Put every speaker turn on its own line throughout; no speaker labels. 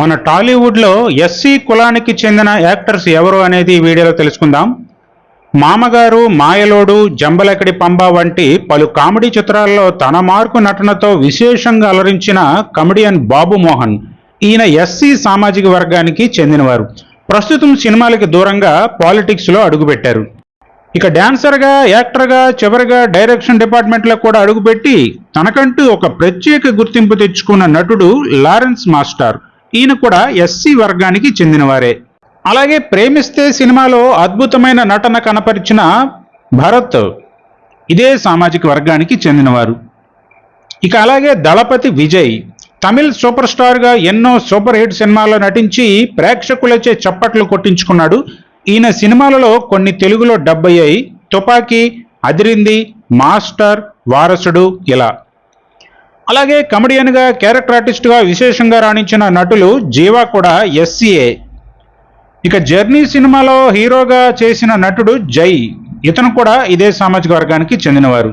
మన టాలీవుడ్లో ఎస్సీ కులానికి చెందిన యాక్టర్స్ ఎవరు అనేది వీడియోలో తెలుసుకుందాం. మామగారు మాయలోడు జంబలకడి పంబ వంటి పలు కామెడీ చిత్రాల్లో తన మార్కు నటనతో విశేషంగా అలరించిన కమెడియన్ బాబు మోహన్ ఈయన ఎస్సీ సామాజిక వర్గానికి చెందినవారు. ప్రస్తుతం సినిమాలకి దూరంగా పాలిటిక్స్లో అడుగుపెట్టారు. ఇక డాన్సర్గా యాక్టర్గా చివరిగా డైరెక్షన్ డిపార్ట్మెంట్లో కూడా అడుగుపెట్టి తనకంటూ ఒక ప్రత్యేక గుర్తింపు తెచ్చుకున్న నటుడు లారెన్స్ మాస్టర్. ఈయన కూడా ఎస్సీ వర్గానికి చెందినవారే. అలాగే ప్రేమిస్తే సినిమాలో అద్భుతమైన నటన కనపరిచిన భరత్ ఇదే సామాజిక వర్గానికి చెందినవారు. ఇక అలాగే దళపతి విజయ్ తమిళ్ సూపర్ స్టార్గా ఎన్నో సూపర్ హిట్ సినిమాల్లో నటించి ప్రేక్షకులచే చప్పట్లు కొట్టించుకున్నాడు. ఈయన సినిమాలలో కొన్ని తెలుగులో డబ్బయ్యాయి. తుపాకీ అదిరింది మాస్టర్ వారసుడు ఇలా. అలాగే కమెడియన్గా క్యారెక్టర్ ఆర్టిస్ట్గా విశేషంగా రాణించిన నటులు జీవా కూడా ఎస్సీఏ ఇక జర్నీ సినిమాలో హీరోగా చేసిన నటుడు జై. ఇతను కూడా ఇదే సామాజిక వర్గానికి చెందినవారు.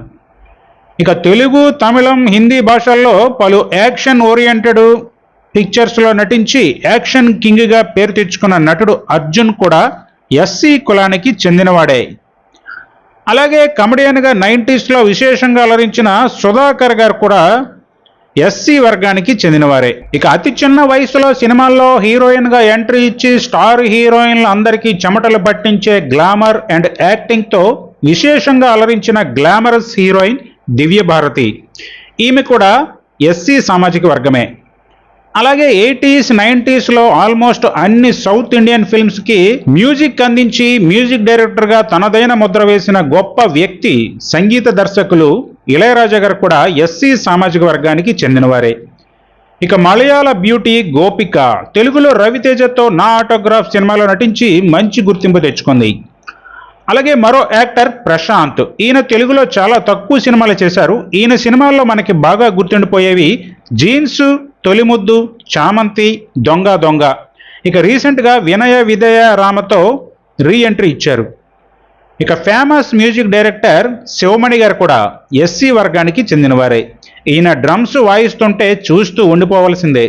ఇక తెలుగు తమిళం హిందీ భాషల్లో పలు యాక్షన్ ఓరియంటెడ్ పిక్చర్స్లో నటించి యాక్షన్ కింగ్గా పేరు తెచ్చుకున్న నటుడు అర్జున్ కూడా ఎస్సీ కులానికి చెందినవాడే. అలాగే కమెడియన్గా నైంటీస్లో విశేషంగా అలరించిన సుధాకర్ గారు కూడా ఎస్సీ వర్గానికి చెందినవారే. ఇక అతి చిన్న వయసులో సినిమాల్లో హీరోయిన్గా ఎంట్రీ ఇచ్చి స్టార్ హీరోయిన్లు అందరికీ చెమటలు పట్టించే గ్లామర్ అండ్ యాక్టింగ్తో విశేషంగా అలరించిన గ్లామరస్ హీరోయిన్ దివ్య భారతి ఈమె కూడా ఎస్సీ సామాజిక వర్గమే. అలాగే ఎయిటీస్ నైంటీస్లో ఆల్మోస్ట్ అన్ని సౌత్ ఇండియన్ ఫిల్మ్స్కి మ్యూజిక్ అందించి మ్యూజిక్ డైరెక్టర్గా తనదైన ముద్ర వేసిన గొప్ప వ్యక్తి సంగీత దర్శకులు ఇళయరాజా గారు కూడా ఎస్సీ సామాజిక వర్గానికి చెందినవారే. ఇక మలయాళ బ్యూటీ గోపిక తెలుగులో రవితేజతో నా ఆటోగ్రాఫ్ సినిమాలో నటించి మంచి గుర్తింపు తెచ్చుకుంది. అలాగే మరో యాక్టర్ ప్రశాంత్ ఈయన తెలుగులో చాలా తక్కువ సినిమాలు చేశారు. ఈయన సినిమాల్లో మనకి బాగా గుర్తుండిపోయేవి జీన్స్ తొలిముద్దు చామంతి దొంగ దొంగ. ఇక రీసెంట్గా వినయ విదయ రామతో రీ ఎంట్రీ ఇచ్చారు. ఇక ఫేమస్ మ్యూజిక్ డైరెక్టర్ శివమణి గారు కూడా ఎస్సీ వర్గానికి చెందినవారే. ఈయన డ్రమ్స్ వాయిస్తుంటే చూస్తూ ఉండిపోవలసిందే.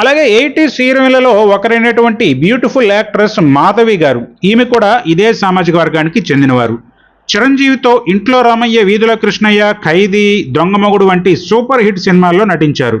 అలాగే ఎయిటీస్ హీరోయిన్లలో ఒకరైనటువంటి బ్యూటిఫుల్ యాక్ట్రెస్ మాధవి గారు ఈమె కూడా ఇదే సామాజిక వర్గానికి చెందినవారు. చిరంజీవితో ఇంట్లో రామయ్య వీధుల కృష్ణయ్య ఖైదీ దొంగమొగుడు వంటి సూపర్ హిట్ సినిమాల్లో నటించారు.